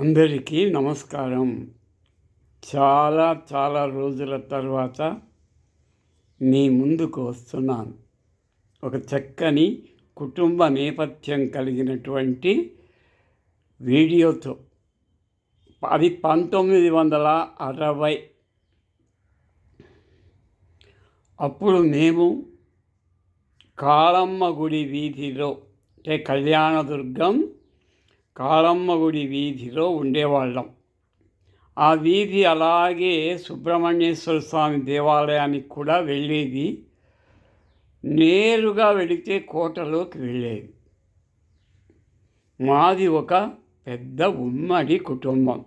అందరికీ నమస్కారం. చాలా చాలా రోజుల తర్వాత మీ ముందుకు వస్తున్నాను. ఒక చక్కని కుటుంబ నేపథ్యం కలిగినటువంటి వీడియోతో అది పంతొమ్మిది వందల అరవై. అప్పుడు మేము కాళమ్మ గుడి వీధిలో అంటే కళ్యాణదుర్గం కాళమ్మ గుడి వీధిలో ఉండేవాళ్ళం. ఆ వీధి అలాగే సుబ్రహ్మణ్యేశ్వర స్వామి దేవాలయానికి కూడా వెళ్ళేది. నేరుగా వెళితే కోటలోకి వెళ్ళేది. మాది ఒక పెద్ద ఉమ్మడి కుటుంబం.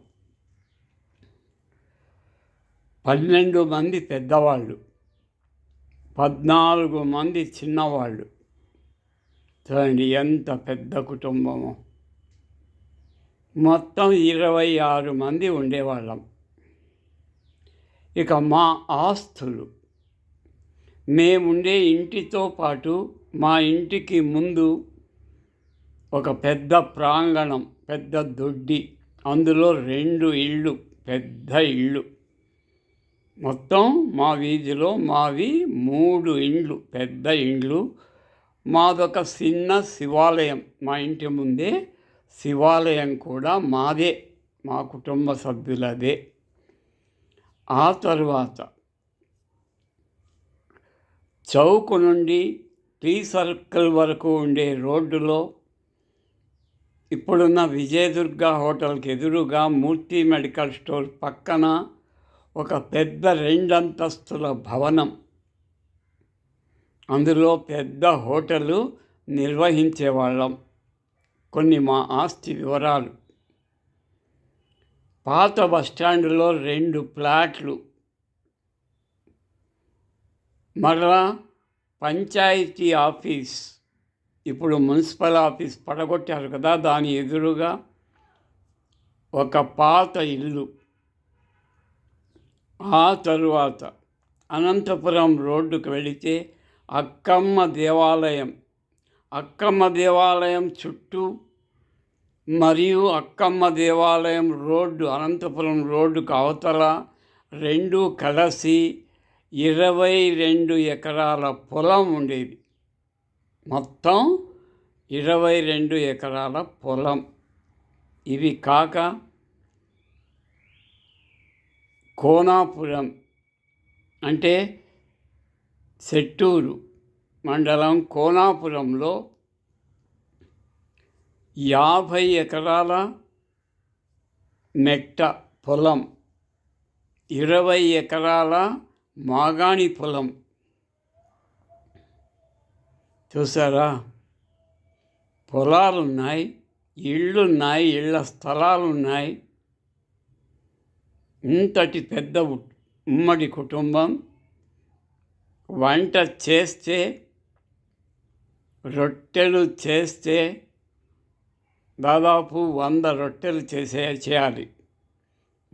పన్నెండు మంది పెద్దవాళ్ళు. పద్నాలుగు మంది చిన్నవాళ్ళు. చూడండి ఎంత పెద్ద కుటుంబమో. మొత్తం ఇరవై ఆరు మంది ఉండేవాళ్ళం. ఇక మా ఆస్తులు. మేముండే ఇంటితో పాటు మా ఇంటికి ముందు ఒక పెద్ద ప్రాంగణం పెద్ద దొడ్డి అందులో రెండు ఇళ్ళు పెద్ద ఇళ్ళు. మొత్తం మా వీధిలో మావి మూడు ఇండ్లు పెద్ద ఇండ్లు. మాదొక చిన్న శివాలయం మా ఇంటి ముందే శివాలయం కూడా మాదే మా కుటుంబ సభ్యులదే. ఆ తరువాత చౌక్ నుండి టీ సర్కిల్ వరకు ఉండే రోడ్డులో ఇప్పుడున్న విజయదుర్గ హోటల్కి ఎదురుగా మూర్తి మెడికల్ స్టోర్ పక్కన ఒక పెద్ద రెండంతస్తుల భవనం. అందులో పెద్ద హోటలు నిర్వహించేవాళ్ళం. కొన్ని మా ఆస్తి వివరాలు. పాత బస్టాండ్లో రెండు ఫ్లాట్లు మరలా పంచాయతీ ఆఫీస్. ఇప్పుడు మున్సిపల్ ఆఫీస్ పడగొట్టారు కదా దాని ఎదురుగా ఒక పాత ఇల్లు. ఆ తరువాత అనంతపురం రోడ్డుకు వెళితే అక్కమ్మ దేవాలయం. అక్కమ్మ దేవాలయం చుట్టూ మరియు అక్కమ్మ దేవాలయం రోడ్డు అనంతపురం రోడ్డుకు అవతల రెండు కలిసి ఇరవై రెండు ఎకరాల పొలం ఉండేది. మొత్తం ఇరవై రెండు ఎకరాల పొలం. ఇవి కాక కోనాపురం అంటే సెట్టూరు. మండలం కోనాపురంలో యాభై ఎకరాల మెట్ట పొలం ఇరవై ఎకరాల మాగాణి పొలం. చూసారా? పొలాలున్నాయి ఇళ్ళున్నాయి ఇళ్ళ స్థలాలున్నాయి. ఇంతటి పెద్ద ఉమ్మడి కుటుంబం. వంట చేస్తే రొట్టెలు చేస్తే దాదాపు వంద రొట్టెలు చేసే చేయాలి.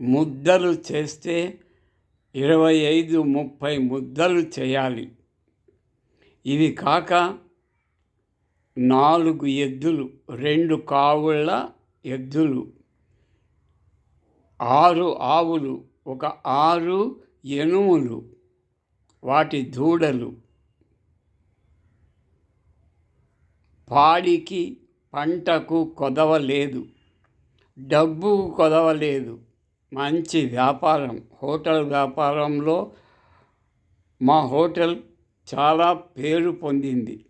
ముద్దలు చేస్తే ఇరవై ఐదు ముప్పై ముద్దలు చేయాలి. ఇవి కాక నాలుగు ఎద్దులు రెండు కావుళ్ళ ఎద్దులు ఆరు ఆవులు ఒక ఆరు ఎనుములు వాటి దూడలు పాడికి పంటకు కొదవలేదు డబ్బు కొదవలేదు మంచి వ్యాపారం. హోటల్ వ్యాపారంలో మా హోటల్ చాలా పేరు పొందింది.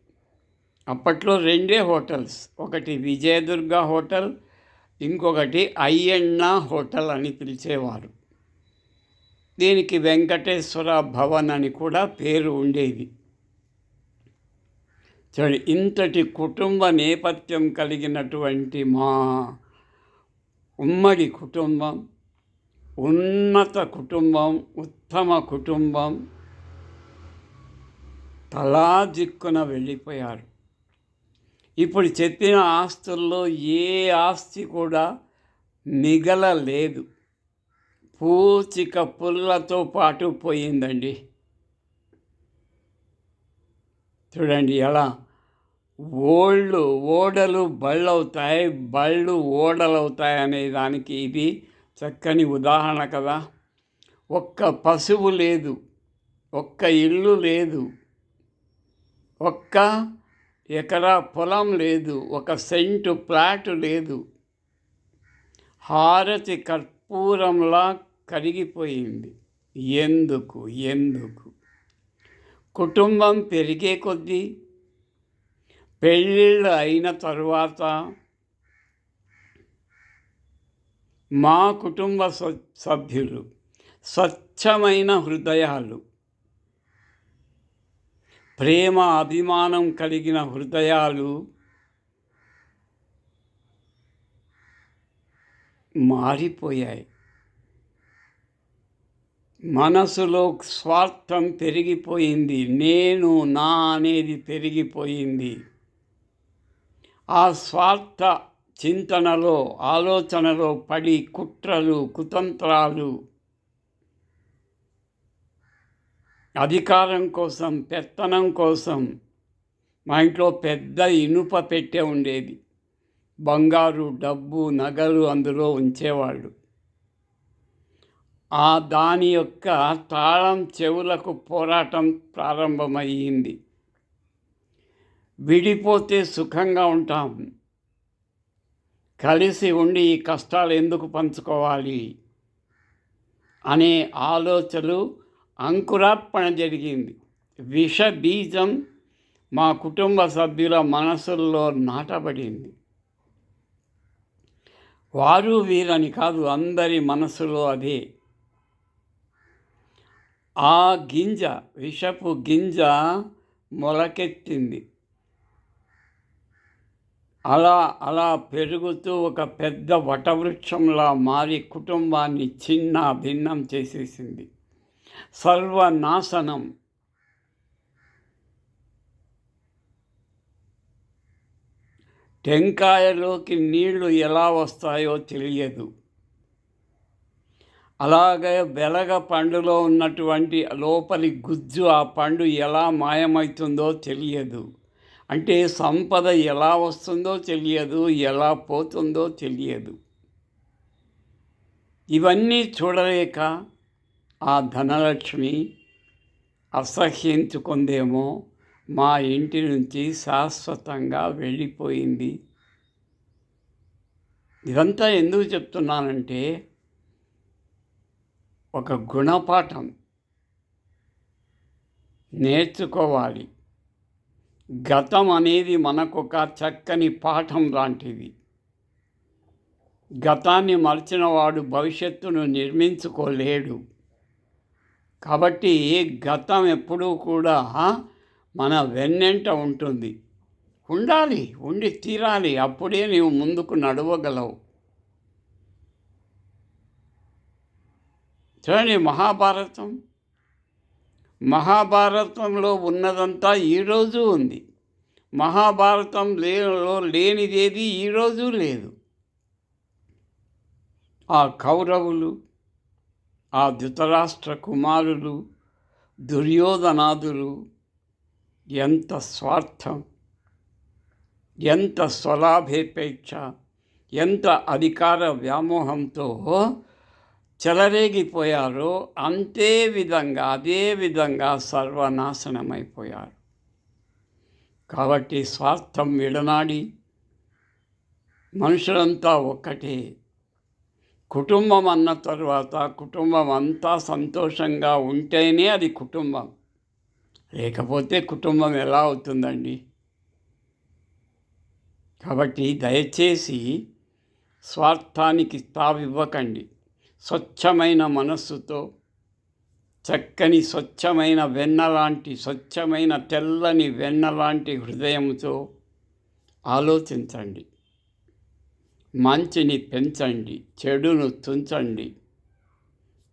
అప్పట్లో రెండే హోటల్స్. ఒకటి విజయదుర్గ హోటల్ ఇంకొకటి అయ్యన్న హోటల్ అని పిలిచేవారు. దీనికి వెంకటేశ్వర భవన్ అని కూడా పేరు ఉండేది. చూడండి ఇంతటి కుటుంబ నేపథ్యం కలిగినటువంటి మా ఉమ్మడి కుటుంబం ఉన్నత కుటుంబం ఉత్తమ కుటుంబం తలా దిక్కున వెళ్ళిపోయారు. ఇప్పుడు చెప్పిన ఆస్తుల్లో ఏ ఆస్తి కూడా మిగలలేదు. పూచిక పుల్లతో పాటు పోయిందండి. చూడండి ఎలా. ఓళ్ళు ఓడలు బళ్ళవుతాయి బళ్ళు ఓడలు అవుతాయి అనే దానికి ఇది చక్కని ఉదాహరణ కదా. ఒక్క పశువు లేదు ఒక్క ఇల్లు లేదు ఒక్క ఎకరా పొలం లేదు ఒక సెంటు ప్లాట్ లేదు. హారతి కర్పూరంలా కరిగిపోయింది. ఎందుకు? ఎందుకు? కుటుంబం పెరిగే కొద్దీ పెళ్ళిళ్ళు అయిన తరువాత మా కుటుంబ సభ్యులు స్వచ్ఛమైన హృదయాలు ప్రేమ అభిమానం కలిగిన హృదయాలు మారిపోయాయి. మనసులో స్వార్థం పెరిగిపోయింది. నేను నా అనేది పెరిగిపోయింది. ఆ స్వార్థ చింతనలో ఆలోచనలో పడి కుట్రలు కుతంత్రాలు అధికారం కోసం పెత్తనం కోసం మా ఇంట్లో పెద్ద ఇనుప పెట్టే ఉండేది. బంగారు డబ్బు నగలు అందులో ఉంచేవాళ్ళు. ఆ దాని యొక్క తాళం చెవులకు పోరాటం ప్రారంభమయ్యింది. విడిపోతే సుఖంగా ఉంటాం. కలిసి ఉండి ఈ కష్టాలు ఎందుకు పంచుకోవాలి? అనే ఆలోచనలు అంకురార్పణ జరిగింది. విష బీజం మా కుటుంబ సభ్యుల మనసుల్లో నాటబడింది. వారు వీరని కాదు అందరి మనసులో అదే. ఆ గింజ విషపు గింజ మొలకెత్తింది. అలా అలా పెరుగుతూ ఒక పెద్ద వటవృక్షంలా మారి కుటుంబాన్ని చిన్న భిన్నం చేసేసింది. సర్వనాశనం. టెంకాయలోకి నీళ్ళు ఎలా వస్తాయో తెలియదు. అలాగే వెలగ పండులో ఉన్నటువంటి లోపలి గుజ్జు ఆ పండు ఎలా మాయమవుతుందో తెలియదు. అంటే సంపద ఎలా వస్తుందో తెలియదు ఎలా పోతుందో తెలియదు. ఇవన్నీ చూడలేక ఆ ధనలక్ష్మి అసహ్యించుకుందేమో మా ఇంటి నుంచి శాశ్వతంగా వెళ్ళిపోయింది. ఇదంతా ఎందుకు చెప్తున్నానంటే ఒక గుణపాఠం నేర్చుకోవాలి. గతం అనేది మనకొక చక్కని పాఠం లాంటిది. గతాన్ని మర్చిన వాడు భవిష్యత్తును నిర్మించుకోలేడు. కాబట్టి గతం ఎప్పుడూ కూడా మన వెన్నెంట ఉంటుంది. ఉండాలి ఉండి తీరాలి. అప్పుడే నీవు ముందుకు నడవగలవు. చూడండి మహాభారతం. మహాభారతంలో ఉన్నదంతా ఈరోజు ఉంది. మహాభారతం లేనిలో లేనిదేది ఈరోజు లేదు. ఆ కౌరవులు ఆ ధృతరాష్ట్ర కుమారులు దుర్యోధనాదులు ఎంత స్వార్థం ఎంత స్వలాభేపేక్ష ఎంత అధికార వ్యామోహంతో చెలరేగిపోయారో అంతే విధంగా అదే విధంగా సర్వనాశనమైపోయారు. కాబట్టి స్వార్థం విడనాడి మనుషులంతా ఒక్కటే. కుటుంబం అన్న తర్వాత కుటుంబం అంతా సంతోషంగా ఉంటేనే అది కుటుంబం. లేకపోతే కుటుంబం ఎలా అవుతుందండి? కాబట్టి దయచేసి స్వార్థానికి తావివ్వకండి. స్వచ్ఛమైన మనస్సుతో చక్కని స్వచ్ఛమైన వెన్నలాంటి స్వచ్ఛమైన తెల్లని వెన్నలాంటి హృదయంతో ఆలోచించండి. మంచిని పెంచండి చెడును తుంచండి.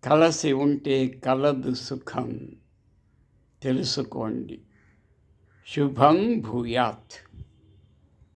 కలసి ఉంటే కలదు సుఖం. తెలుసుకోండి. శుభం భూయాత్.